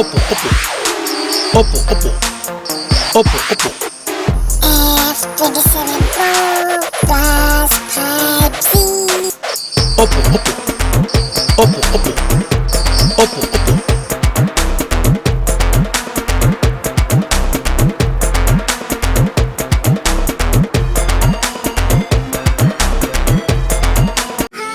Oppo, Oppo. Oppo, Oppo. Oppo, Oppo. F27 Pro plus 5G. Oppo, Oppo. Oppo, Oppo. Oppo, Oppo.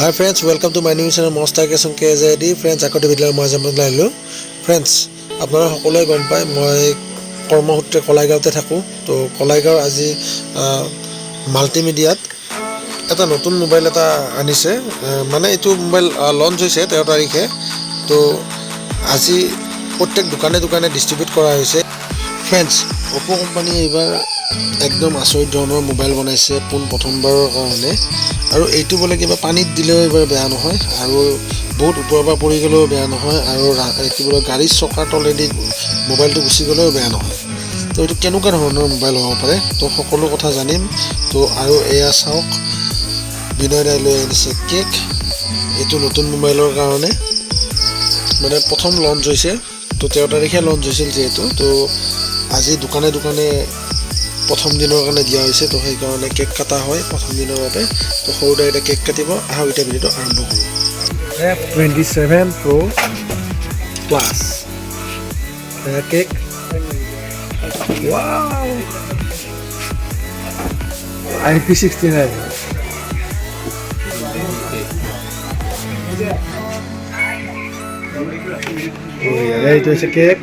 Hi friends welcome to my new channel master কেচন K J D friends আকৌ ভিডিঅ'লৈ মই যাম আহিলোঁ friends আপোনালোকে সকলোৱে গম পায়, মই কৰ্মসূত্ৰে কলাইগাঁৱতে থাকোঁ। তো কলাইগাঁৱৰ আজি মাল্টিমিডিয়াত এটা নতুন মোবাইল এটা আনিছে। মানে এইটো মোবাইল লঞ্চ হৈছে তেৰ তাৰিখে। তো আজি প্ৰত্যেক দোকানে দোকানে ডিষ্ট্ৰিবিউট কৰা হৈছে। ফ্ৰেণ্ডছ অ'প' কোম্পানীয়ে এইবাৰ একদম আচৰিত ধৰণৰ মোবাইল বনাইছে পোন প্ৰথমবাৰৰ কাৰণে। আৰু এইটো বোলে কিবা পানীত দিলেও এইবাৰ বেয়া নহয়, আৰু বহুত ওপৰৰ পৰা পৰি গ'লেও বেয়া নহয়, আৰু কি বোলে গাড়ীৰ চকাৰ তলেদি মোবাইলটো গুচি গ'লেও বেয়া নহয়। তো এইটো কেনেকুৱা ধৰণৰ মোবাইল হ'ব পাৰে, তো সকলো কথা জানিম। তো আৰু এয়া চাওক, বিনয় দাই লৈ আনিছে কেক। এইটো নতুন মোবাইলৰ কাৰণে। মানে প্ৰথম লঞ্চ হৈছে, তো তেৰ তাৰিখে লঞ্চ হৈছিল যিহেতু, তো আজি দোকানে দোকানে প্ৰথম দিনৰ কাৰণে দিয়া হৈছে, তো সেইকাৰণে কেক কটা হয় প্ৰথম দিনৰ বাবে। তো সৰু দাই এতিয়া কেক কাটিব আহক এতিয়া ভিডিঅ'টো আৰম্ভ কৰোঁ F twenty seven Pro' plus cake. I P sixty nine এইটো হৈছে কেক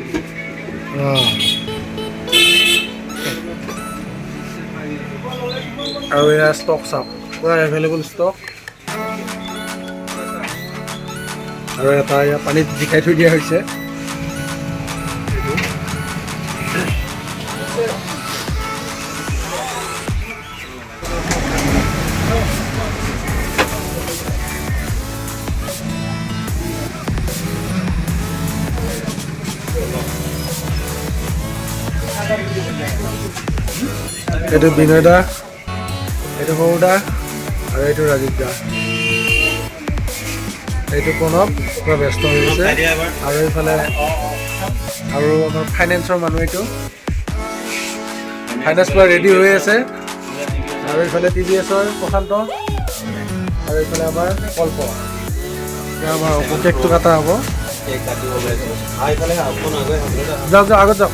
আৰু এয়া ষ্টক চাওক পূৰা এভেইলেবল ষ্টক আৰু এটা এয়া পানীত জিকাই থৈ দিয়া হৈছে। এইটো বিনয় দা দা আৰু এইটো ৰাজীৱ দা এইটো প্ৰণৱ পূৰা ব্যস্ত হৈ গৈছে। আৰু এইফালে আৰু আমাৰ ফাইনেন্সৰ মানুহ এইটো। ফাইনেন্স পূৰা ৰেডি হৈ আছে। আৰু এইফালে টি ভি এছৰ প্ৰশান্ত আৰু এইফালে আমাৰ কল্প। এতিয়া আমাৰ কেকটো কটা হ'ব। যাওক যাওক আগত যাওক।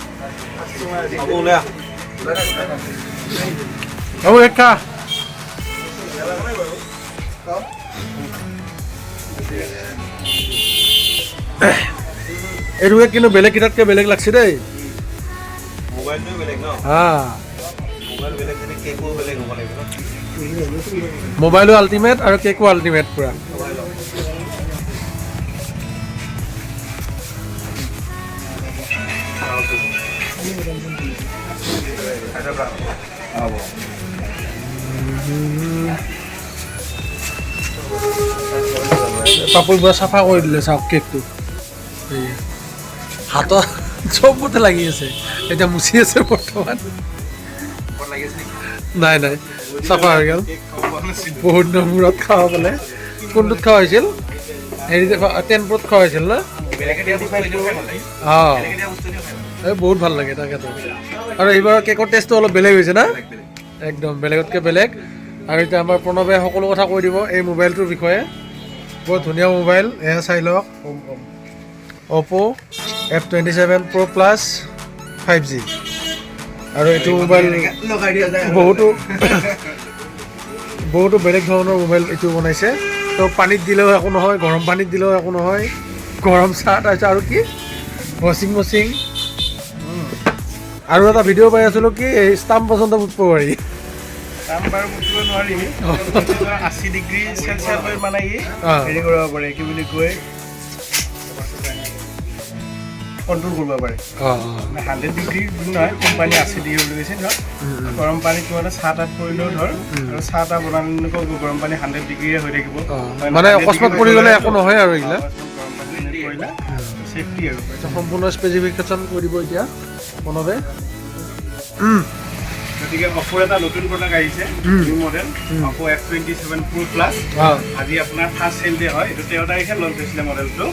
হ'ব এক খা এইটো কেক কিন্তু বেলেগ কিটাতকৈ বেলেগ লাগছে দেই। মোবাইল বেলেগ যদি কেকো বেলেগ হ'ব লাগিব ন? মোবাইলো আল্টিমেট আৰু কেকো আল্টিমেট পূৰা। পূৰা চাফা কৰি দিলে চাওক কেকটো। হাতত চবতে লাগি আছে। এতিয়া মুচি আছে বৰ্তমান। নাই নাই চাফা হৈ গ'ল। বহুত দিনৰ মূৰত খাব পালে কোনটোত খোৱা হৈছিল? হেৰিতে টেনপুৰত খোৱা হৈছিল ন? অঁ। এই বহুত ভাল লাগে তাকেতো আৰু এইবাৰ কেকৰ টেষ্টটো অলপ বেলেগ হৈছে না? একদম বেলেগতকৈ বেলেগ। আৰু এতিয়া আমাৰ প্ৰণৱে সকলো কথা কৈ দিব এই মোবাইলটোৰ বিষয়ে। বৰ ধুনীয়া মোবাইল এয়া চাই লওক। Oppo' F twenty seven Pro' plus five G আৰু এইটো মোবাইল বহুতো বহুতো বেলেগ ধৰণৰ মোবাইল এইটো বনাইছে। তো পানীত দিলেও একো নহয় গৰম পানীত দিলেও একো নহয়। গৰম চাহ তাৰপিছত আৰু কি? ৱাশ্বিং মেচিন আৰু এটা ভিডিঅ' পাই আছিলোঁ কি এই ষ্টাম্প পৰ্যন্ত পুতব পাৰি। কাম নোৱাৰি। আশী ডিগ্ৰী চেলচিয়াছলৈ মানে ই হেৰি কৰিব পাৰে কি বুলি কয় কণ্ট্ৰল কৰিব পাৰে। অঁ হাণ্ড্ৰেড ডিগ্ৰী বুলি নহয় কোম্পানী আশী ডিগ্ৰী বুলি কৈছে ধৰ। গৰম পানীত কিবা এটা চাহ তাত পৰিলেও ধৰ আৰু চাহ তাহ বনালেও গৰম পানী হাণ্ড্ৰেড ডিগ্ৰীয়ে হৈ থাকিব। মানে অকস্মাত পৰি গ'লে একো নহয় আৰু পানী পৰিলে ছেফটি আৰু। সম্পূৰ্ণ স্পেচিফিকেশ্যন কৈ দিব এতিয়া। প্ৰণৱে গতিকে অপ'ৰ এটা নতুন প্ৰডাক্ট আহিছে new model Oppo' F twenty seven Pro' plus আজি আপোনাৰ ফাৰ্ষ্ট চেল ডে হয় এইটো তেৰ তাৰিখে লঞ্চ হৈছিলে মডেলটো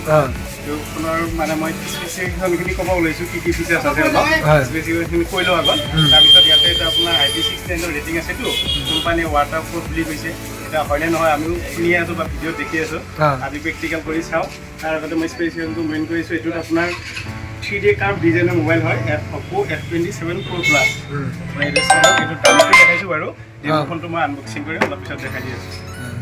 এইটো ফোনৰ মানে মই স্পেচিফিকেশ্যনখিনি ক'ব ওলাইছোঁ কি কি ফিচাৰ্ছ আছে অলপ। স্পেচিফিকেশ্যনখিনি কৈ লওঁ আগত। তাৰপিছত ইয়াতে এটা আপোনাৰ আই পি ছিক্স নাইনৰ ৰেটিং আছেতো কোম্পানীয়ে ৱাটাৰ প্ৰুফ বুলি কৈছে। এতিয়া হয়নে নহয় আমিও শুনি আছোঁ বা ভিডিঅ'ত দেখি আছোঁ। আজি প্ৰেক্টিকেল কৰি চাওঁ। তাৰ আগতে মই স্পেচিফিকেশ্যনটো মেইন কৰিছোঁ এইটোত আপোনাৰ থ্ৰী ডে কাৰ্ভ ডিজাইনৰ মোবাইল হয়? F Oppo' F twenty seven Pro' plus এইটো এইটো দামটো দেখাইছোঁ বাৰু। এই ফোনটো মই আনবক্সিং কৰি অলপ পিছত দেখাই দি আছোঁ।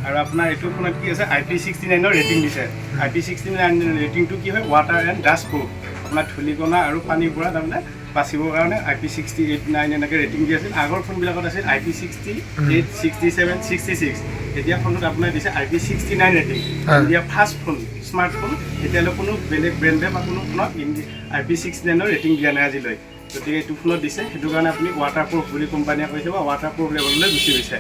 আৰু আপোনাৰ এইটো ফোনত কি আছে? আই পি ছিক্সটি নাইনৰ ৰেটিং দিছে। আই পি ছিক্সটি নাইন ৰেটিংটো কি হয়? ৱাটাৰ এণ্ড ডাষ্ট প্ৰুফ আপোনাৰ ধূলিকণা আৰু পানীৰ পৰা তাৰমানে বাচিবৰ কাৰণে I P sixty eight nine এনেকৈ ৰেটিং দি আছিল। আগৰ ফোনবিলাকত আছিল I P sixty eight sixty seven sixty six এতিয়া ফোনটোত আপোনাৰ দিছে I P sixty nine rating India first phone smartphone এতিয়ালৈ কোনো বেলেগ ব্ৰেণ্ডে বা কোনো ফোনত আই পি ছিক্সটি নাইনৰ ৰেটিং দিয়া নাই আজিলৈ। গতিকে এইটো ফোনত দিছে সেইটো কাৰণে আপুনি ৱাটাৰ প্ৰুফ বুলি কোম্পানীয়ে কৈছে বা ৱাটাৰ প্ৰুফ লেভেললৈ গুচি গৈছে।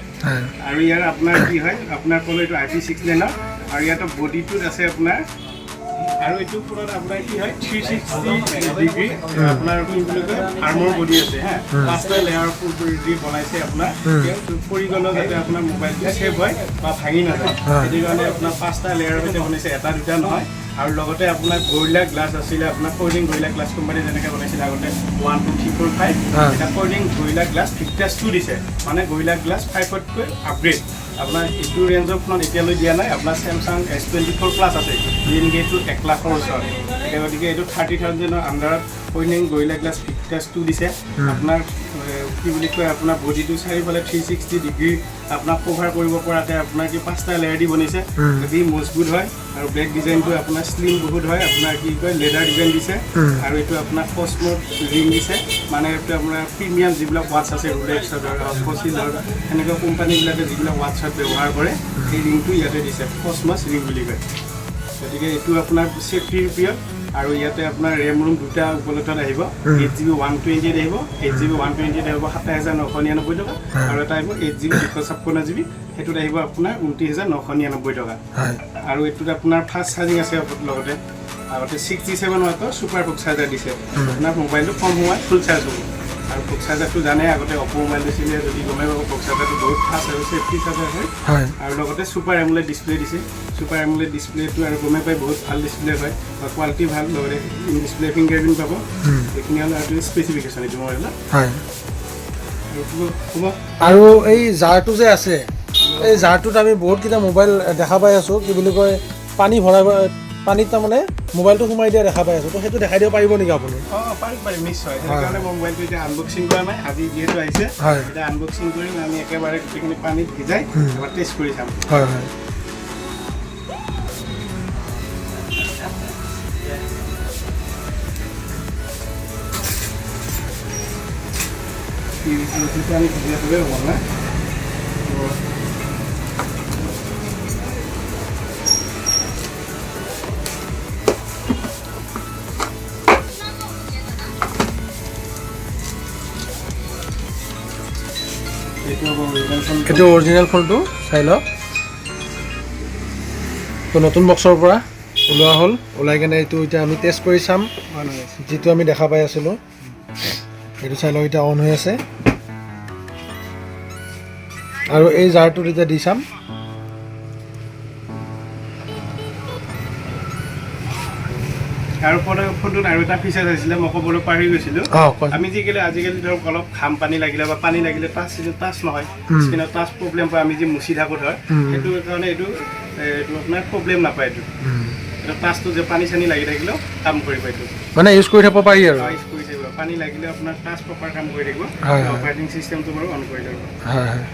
আৰু ইয়াৰ আপোনাৰ কি হয় আপোনাৰ ক'লে এইটো আই পি ছিক্সটি নাইনৰ আৰু ইয়াতো বডিটোত আছে আপোনাৰ আৰু এইটো ফোনত আপোনাৰ কি হয়? থ্ৰী ছিক্সটি ডিগ্ৰী আপোনাৰ কি বুলি কয়? আৰ্মৰ বডি আছে হা? পাঁচটা লেয়াৰ দি বনাইছে আপোনাৰ পৰি গ'লেও যাতে আপোনাৰ মোবাইলটো ছেভ হয় বা ভাঙি নাযায়। সেইটো কাৰণে আপোনাৰ পাঁচটা লেয়াৰৰ সৈতে বনাইছে এটা দুটা নহয়। আৰু লগতে আপোনাৰ গৰিলা গ্লাছ আছিলে আপোনাৰ ফৰ্ডিং গৰিলা গ্লাছ কোম্পানী যেনেকৈ বনাইছিলে আগতে one two three four five. এতিয়া folding Gorilla Glass Victus two দিছে। মানে গৰিলা গ্লাছ ফাইভতকৈ আপগ্ৰেড আপোনাৰ এইটো ৰেঞ্জৰ ফোনত এতিয়ালৈ দিয়া নাই। আপোনাৰ Samsung S twenty four plus আছে যিনকি এইটো এক লাখৰ ওচৰত। গতিকে এইটো থাৰ্টি থাউজেণ্ডৰ আণ্ডাৰত folding Gorilla Glass Victus two দিছে। আপোনাৰ কি বুলি কয় আপোনাৰ বডিটো চাৰিওফালে থ্ৰী ছিক্সটি ডিগ্ৰী আপোনাক কভাৰ কৰিব পৰাকৈ আপোনাৰ কি পাঁচটা লেয়াৰ দি বনিছে। অতি মজবুত হয় আৰু বেক ডিজাইনটো আপোনাৰ শ্লিম বহুত হয় আপোনাৰ কি কয় লেডাৰ ডিজাইন দিছে। আৰু এইটো আপোনাৰ কচমোট ৰিং দিছে। মানে এইটো আপোনাৰ প্ৰিমিয়াম যিবিলাক ৱাটছ আছে ৰোলেক্সৰ ধৰক ফচিলৰ সেনেকুৱা কোম্পানীবিলাকে যিবিলাক ৱাটছত ব্যৱহাৰ কৰে সেই ৰিংটো ইয়াতে দিছে। কচমছ ৰিং বুলি কয়। গতিকে এইটো আপোনাৰ ছেফটিৰ পিৰিয়ড আৰু ইয়াতে আপোনাৰ ৰেম ৰুম দুটা উপলব্ধত আহিব। Eight G B one twenty eight আহিব। Eight G B one twenty eight আহিব সাতাইছ হাজাৰ নশ নিৰানব্বৈ টকা। আৰু এটা আহিব এইট জি বি দুশ ছাপন্ন জি বি সেইটোত আহিব আপোনাৰ ঊনত্ৰিছ হাজাৰ নশ নিৰানব্বৈ টকা। আৰু এইটোত আপোনাৰ ফাষ্ট চাৰ্জিং আছে লগতে। আগতে ছিক্সটি ছেভেন ৱাটৰ ছুপাৰ ফুক চাৰ্জাৰ দিছে। আপোনাৰ মোবাইলটো কম সময়ত ফুল চাৰ্জ হ'ব। আৰু ফুক চাৰ্জাৰটো জানে আগতে অপ' মোবাইল দিছিলে যদি গমেই পাব ফুক চাৰ্জাৰটো বহুত ফাষ্ট আৰু ছেফটি চাৰ্জাৰ হয়। আৰু লগতে ছুপাৰ এমুলেট ডিছপ্লে দিছে। ছুপাৰ এমুলেট ডিছপ্লেটো আৰু গমেই পাই বহুত ভালো ডিছপ্লে হয় বা কোৱালিটি ভালো লগতে ডিছপ্লে ফিংগাৰ প্ৰিণ্ট পাব। এইখিনি হ'ল আৰু স্পেচিফিকেশ্যন এইটো মোবাইলত হয়। আৰু আৰু এই জাৰটো যে আছে এই জাৰটোত আমি বহুতকেইটা মোবাইল দেখা পাই আছোঁ কি বুলি কয় পানী ভৰাই পানীত তাৰমানে মোবাইলটো সোমাই দিয়া দেখা পাই আছোঁ। তো সেইটো দেখাই দিব পাৰিব নেকি আপুনি? অঁ পাৰিম পাৰিম নিশ্চয়। সেইকাৰণে মই মোবাইলটো এতিয়া আনবক্সিং কৰা নাই। আজি যিহেতু আহিছে। এতিয়া আনবক্সিং কৰিম আমি একেবাৰে গোটেইখিনি পানীত ভিজাই এবাৰ টেষ্ট কৰি চাম। হয় হয়। আমি ভিজাই থ'লেই হ'ব না? এইটো অৰিজিনেল ফোনটো চাই লওক। তো নতুন বক্সৰ পৰা ওলোৱা হ'ল। ওলাই কেনে এইটো এতিয়া আমি টেষ্ট কৰি চাম। যিটো আমি দেখা পাই আছিলোঁ। সেইটো চাই লওক এতিয়া অন হৈ আছে। আৰু এই জাৰটোত এতিয়া দি চাম। তাৰ ওপৰত ফোনটোত আৰু এটা ফিচাৰ আছিলে মই ক'বলৈ পাহৰি গৈছিলোঁ। আমি যিকেলে আজিকালি ধৰক অলপ ঘাম পানী লাগিলে বা পানী লাগিলে টাচ টাচ নহয়। স্কিনত টাচ প্ৰব্লেম পায় আমি যি মুচি থাকোঁ ধৰ সেইটো কাৰণে এইটো এইটো আপোনাৰ প্ৰব্লেম নাপায় এইটো। এইটো টাচটো যে পানী চানী লাগি থাকিলেও কাম কৰিব এইটো। মানে ইউজ কৰি থাকিব পাৰি আৰু। ইউজ কৰি থাকিব। পানী লাগিলে আপোনাৰ টাচ প্ৰপাৰ কাম কৰি থাকিব। অপাৰেটিং চিষ্টেমটো বাৰু অন কৰি থাকিব হয় হয়।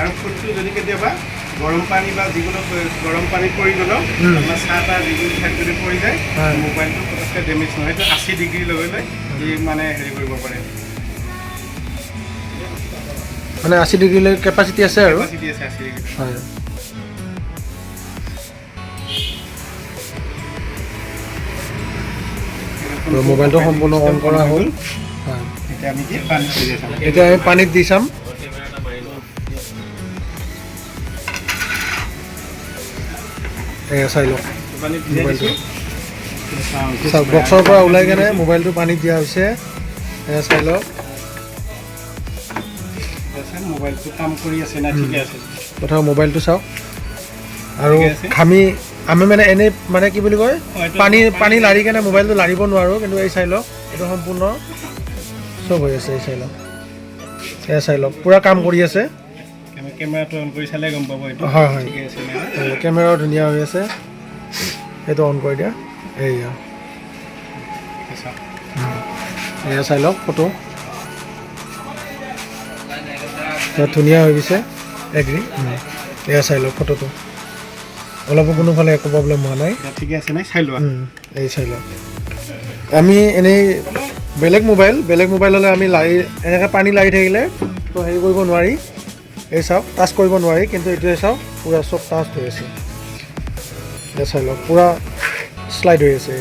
আৰু ফোনটো যদি কেতিয়াবা গৰম পানী বা যিকোনো গৰম পানী পৰি গ'লেও। আপোনাৰ চাহ তাহ যিকোনো ঠাইত যদি পৰি যায়। মোবাইলটো পটককৈ ডেমেজ নহয়। সেইটো আশী ডিগ্ৰী লৈ লৈ ই মানে হেৰি কৰিব পাৰে। মানে আশী ডিগ্ৰীলৈ কেপাচিটি আছে আৰু? হয়। মোবাইলটো সম্পূৰ্ণ অন কৰা হ'ল। এতিয়া আমি পানীত দি চাম। চাই লওক। মোবাইলটো। চাওক বক্সৰ পৰা ওলাই কেনে মোবাইলটো পানীত দিয়া হৈছে। চাই লওক। মোবাইলটো কাম কৰি আছে না ঠিকে আছে? প্ৰথম মোবাইলটো চাওক। আৰু ঘামি আমি মানে এনেই মানে কি বুলি কয় পানী পানী লাৰি কেনে মোবাইলটো লাৰিব নোৱাৰোঁ কিন্তু এই চাই লওক এইটো সম্পূৰ্ণ চব হৈ আছে এই চাই লওক। এয়া চাই লওক পূৰা কাম কৰি আছে। কেমেৰাটো অন কৰি চালে গম পাব এইটো। হয়, হয়। কেমেৰাও ধুনীয়া হৈ আছে। সেইটো অন কৰি দিয়া। ঠিক এয়া চাই লওক ফটো এয়া ধুনীয়া হৈ গৈছে। এগ্ৰি এয়া চাই লওক ফটোটো অলপো কোনোফালে একো প্ৰব্লেম হোৱা নাই। ঠিকে আছে নাই চাই লোৱা। এই চাই লওক। আমি এনেই বেলেগ মোবাইল বেলেগ মোবাইল হ'লে আমি লাৰি এনেকৈ পানী লাৰি থাকিলে তো হেৰি কৰিব নোৱাৰি। এই চাওক টাচ কৰিব নোৱাৰি, কিন্তু এইটোৱে চাওক পূৰা চব টাচ হৈ আছে। এই চাই লওক, পূৰা শ্লাইড হৈ আছে।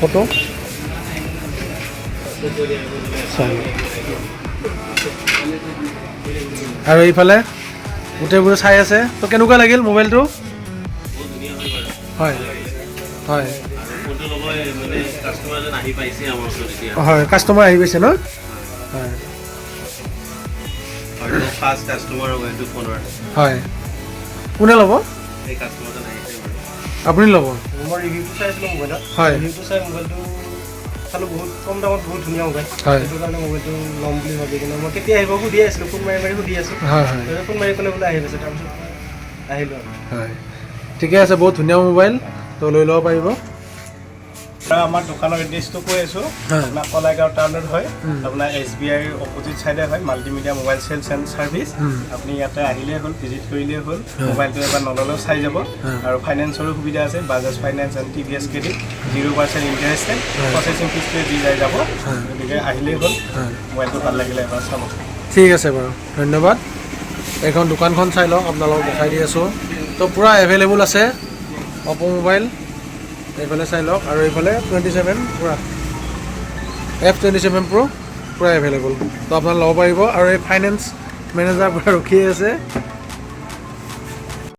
ফটো। চাই আৰু এইফালে, গোটেইবোৰে চাই আছে। তো কেনেকুৱা লাগিল মোবাইলটো? হয় হয়। ফোনটো ল'ব মানে কাষ্টমাৰ যেন আহি পাইছে আমাৰ ওচৰত এতিয়া। হয় কাষ্টমাৰ আহি গৈছে ন? হয়। হয়তো ফাৰ্ষ্ট কাষ্টমাৰ হ'ব এইটো ফোনৰ হয়। কোনে ল'ব? সেই কাষ্টমাৰজন আহিছে বাৰু। আপুনি ল'ব। মই ৰিভিউটো চাইছিলোঁ মোবাইলত হয়। ৰিভিউটো চাই মোবাইলটো চালোঁ বহুত কম দামত বহুত ধুনীয়া মোবাইল হয়। সেইটো কাৰণে মোবাইলটো ল'ম বুলি ভাবি কিনে মই কেতিয়া আহিব সুধি আছিলোঁ ফোন মাৰি মাৰি সুধি আছোঁ। হয় হয়। তাৰপিছত ফোন মাৰি ক'লে বোলে আহি গৈছে তাৰপিছত আহিলোঁ আৰু। হয়। ঠিকে আছে বহুত ধুনীয়া মোবাইল তো লৈ ল'ব পাৰিব। আমাৰ দোকানৰ এড্ৰেছটো কৈ আছোঁ। আপোনাৰ কলাইগাঁও টাউনত হয়। আপোনাৰ এছ বি আইৰ অপজিট ছাইডে হয় multimedia mobile sales and service. আপুনি ইয়াতে আহিলেই হ'ল ভিজিট কৰিলেই হ'ল। মোবাইলটো এবাৰ নল'লেও চাই যাব। আৰু ফাইনেন্সৰো সুবিধা আছে Bajaj finance and T V S credit zero' percent interested হয়। প্ৰচেচিং ফিজটোৱে দি যাই যাব। গতিকে আহিলেই হ'ল। মোবাইলটো ভালো লাগিলে এবাৰ চাব। ঠিক আছে বাৰু। ধন্যবাদ। এইখন দোকানখন চাই লওক আপোনালোকক দেখাই দি আছোঁ। তো পূৰা এভেইলেবল আছে অপ' মোবাইল এইফালে চাই লওক আৰু এইফালে টুৱেণ্টি ছেভেন পূৰা এফ টুৱেণ্টি ছেভেন প্ৰ' পূৰা এভেইলেবল তো আপোনালোকে ল'ব পাৰিব আৰু এই ফাইনেন্স মেনেজাৰ পূৰা ৰখিয়ে আছে।